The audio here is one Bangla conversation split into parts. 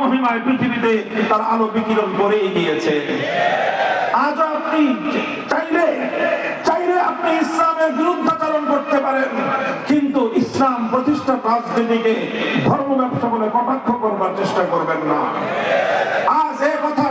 মহিমায় পৃথিবীতে তার আলো বিকিরণ করেই দিয়েছে আজ আপনি চাইলে চাইলে আপনি ইসলামের বিরুদ্ধাচরণ করতে পারেন, কিন্তু ইসলাম প্রতিষ্ঠা রাজনীতিকে ধর্ম ব্যবসা বলে কটাক্ষ করবার চেষ্টা করবেন না। আজ এ কথা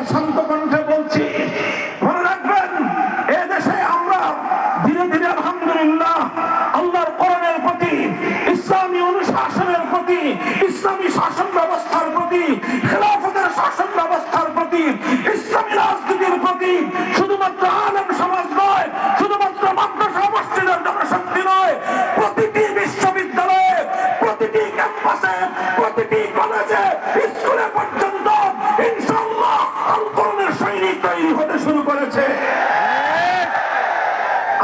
শুরু করেছে।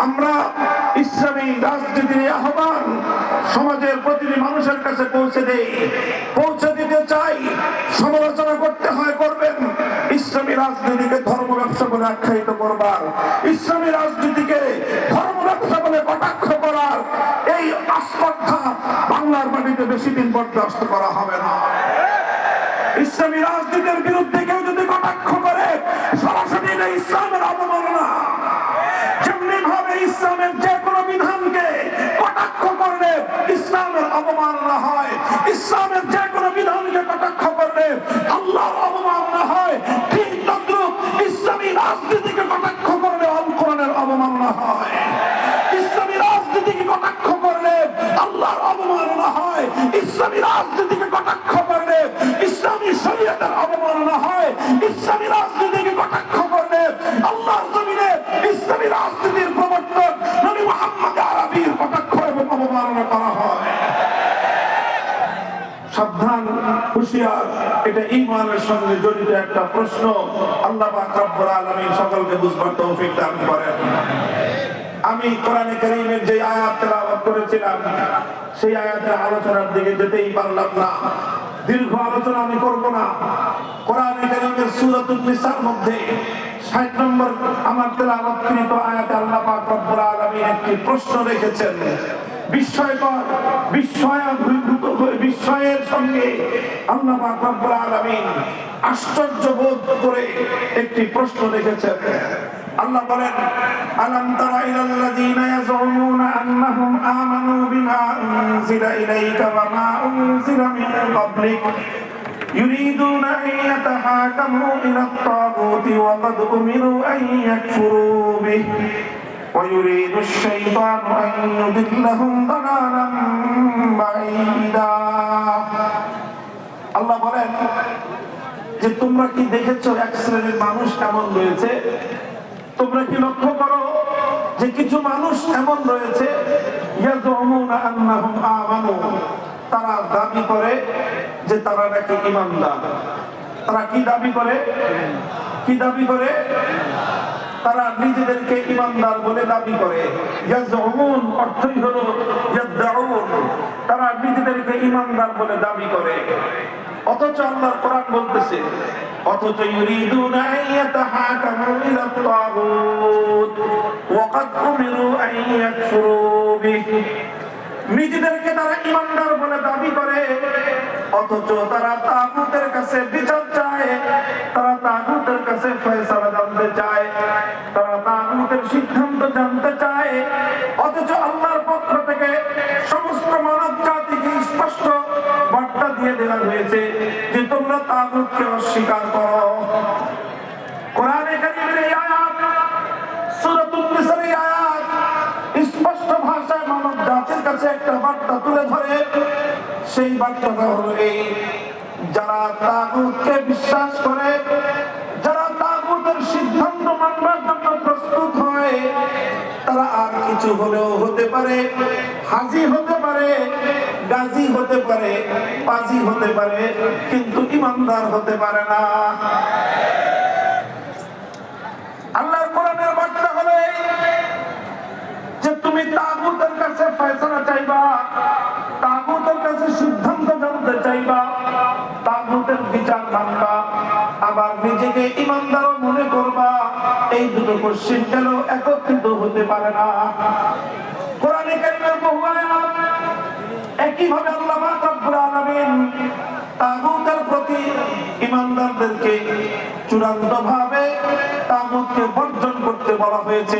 আমরা ইসলামী রাজনীতির আহ্বান সমাজের প্রতিটি মানুষের কাছে পৌঁছে দেই। পৌঁছে দিতে চাই, সমালোচনা করতে হয়, করবেন। ইসলামী রাজনীতিকে ধর্ম ব্যবসা বলে আখ্যায়িত করবার, ইসলামী রাজনীতিকে ধর্ম ব্যবসা বলে কটাক্ষ করার এই আস্পর্ধা বাংলার মাটিতে বেশি দিন বরদাস্ত করা হবে না। ইসলামী রাজনীতির বিরুদ্ধে এটা ইসলামের অবমাননা যেমনি ভাবে ইসলামের যে কোনো বিধানকে কটাক্ষ করলে ইসলামের অবমাননা হয়, ইসলামের যে কোনো বিধানকে কটাক্ষ করলে আল্লাহর অবমাননা হয়, ঠিক তদ্রুপ ইসলামী রাজনীতিকে কটাক্ষ করলে আল কোরআনের অবমাননা হয়। ইসলামী রাজনীতিকে কটাক্ষ করলে আল্লাহর অবমাননা হয়, ইসলামী রাজনীতিকে কটাক্ষ করলে ইসলামী শরীয়তের অবমাননা হয়, ইসলামী রাজনীতিকে কটাক্ষ করলে আল্লাহর জমিনে ইসলামী রাজনীতির প্রবর্তক নবী মোহাম্মদ আরবির কটাক্ষ এবং অবমাননা করা হয় সাবধান, হুঁশিয়ার। এটা ইমানের সঙ্গে জড়িত একটা প্রশ্ন। আল্লাহ আলামিন সকলকে বুঝবার তৌফিক দান করেন। আমি কোরআনে কারীমের যে আয়াত তেলাওয়াত করেছিলাম, সেই আয়াতের আলোচনার দিকে যেতেই পারলাম না। দীর্ঘ আলোচনা আমি করব না। কোরআনে কারীমের সূরাতুন নিসার মধ্যে 60 নম্বর আমার তেলাওয়াতকৃত আয়াতে আল্লাহ পাক রব্বুল আলামিন একটি প্রশ্ন রেখেছেন। বিস্ময়কর বিস্ময় বিস্ময়ের সঙ্গে আল্লাহ পাক রব্বুল আলামিন আশ্চর্য বোধ করে একটি প্রশ্ন রেখেছেন আল্লাহ বলেন আলাম তারা ইলাল্লাযীনা ইয়াজউমুনা আন্নাহুম আমানু বিমা উনজিলা ইলাইকা ওয়া মা উনজিলা মিন ক্বাবলিক يريدون أن يتحاكموا إلى الطاغوت وقد أمروا أن يكفروا به ويريد الشيطان أن يضلهم ضلالا بعيدا আল্লাহ বলেন যে তোমরা কি দেখেছো এক শ্রেণীর মানুষ কেমন রয়েছে তোমরা কি লক্ষ্য করো যে কিছু মানুষ এমন রয়েছে ইয়াজুমুনা আন্নাহুম আমানু তারা দাবি করে যে তারা নাকি ইমানদার তারা কি দাবি করে কি দাবি করে তারা নিজেদেরকে ইমানদার বলে দাবি করে। তারা নিজেদেরকে ইমানদার বলে দাবি করে। অথচ আল্লাহর কোরআন বলতেছে নিজেদেরকে তারা ইমানদার বলে দাবি করে, অথচ তারা তাগুতের কাছে বিচার চায়, তারা তাগুতের কাছে ফয়সালা জানতে চায়। তারা তাগুতের সিদ্ধান্ত জানতে চায়, অথচ আল্লাহর পক্ষ থেকে সমস্ত মানব জাতিকে স্পষ্ট বার্তা দিয়ে দেওয়া হয়েছে যে তোমরা তাগুতকে অস্বীকার করো। কোরআনে কারীমের এই আয়াত, সূরাতুন নিসার স্পষ্ট ভাষায় মানব জাতির কাছে একটা বার্তা তুলে ধরে। সেই বার্তাটা হলো এই, যারা তাগুতকে বিশ্বাস করে কিছু হলেও হতে পারে, হাজি হতে পারে, গাজী হতে পারে, পাজি হতে পারে, কিন্তু ইমানদার হতে পারে না। আল্লাহর কোরআনের বার্তা যে তুমি তাগুতের কাছে ফয়সালা চাইবা, তাগুতের কাছে সিদ্ধান্ত জানতে চাইবা, তাগুতের বিচার মানবা, আবার নিজেকে ইমানদারও মনে করবা। এই দুটো কোশ্চিন কেন একত্রিত হতে পারে না। কোরআনে কারিমের বহু আয়াত একইভাবে আল্লাহ পাক রব্বুল আলামিন তাগুতের প্রতি ইমানদারদেরকে চূড়ান্ত ভাবে তাগুতকে বর্জন করতে বলা হয়েছে।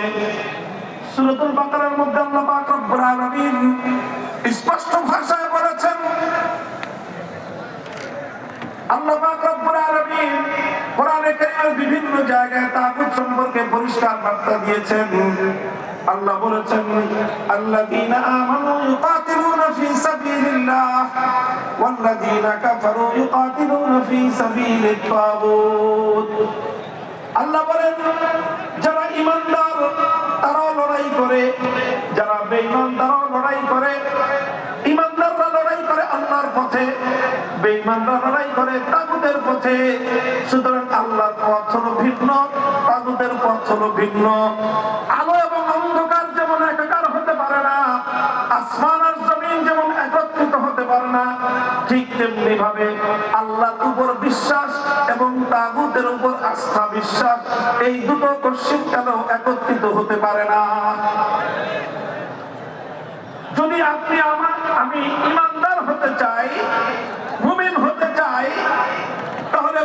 সূরাতুল বাকারার মধ্যে আল্লাহ পাক রব্বুল আলামিন স্পষ্ট ভাষায় বলেছেন আল্লাহ পাক রব্বুল আলামিন বিভিন্ন জায়গায় তাগুত সম্পর্কে পরিষ্কার বার্তা দিয়েছেন। আল্লাহ বলেছেন, আল্লাযীনা আমানু ইউকাতিলুনা ফি সাবিলিল্লাহ, ওয়াল্লাযীনা কাফারু আল্লাহ বলেন, যারা ইমানদার তারাও লড়াই করে। যারা বেঈমান তারাও লড়াই করে ইমানদাররা লড়াই করে আল্লাহর পথে। বেঈমানরা লড়াই করে পথে। সুতরাং আল্লাহর পথ হলো ভিন্ন পথ হলো ভিন্ন। আলো এবং অন্ধকার যেমন একাকার হতে পারে না, আসমান আর জমিন যেমন একত্রিত হতে পারে না, ঠিক তেমনি ভাবে আল্লাহর উপর বিশ্বাস এবং তাগুতের উপর আস্থা বিশ্বাস, এই দুটো কশ্চিন কেন একত্রিত হতে পারে না? যদি আপনি আমার, আমি ইমানদার হতে চাই মুমিন হতে চাই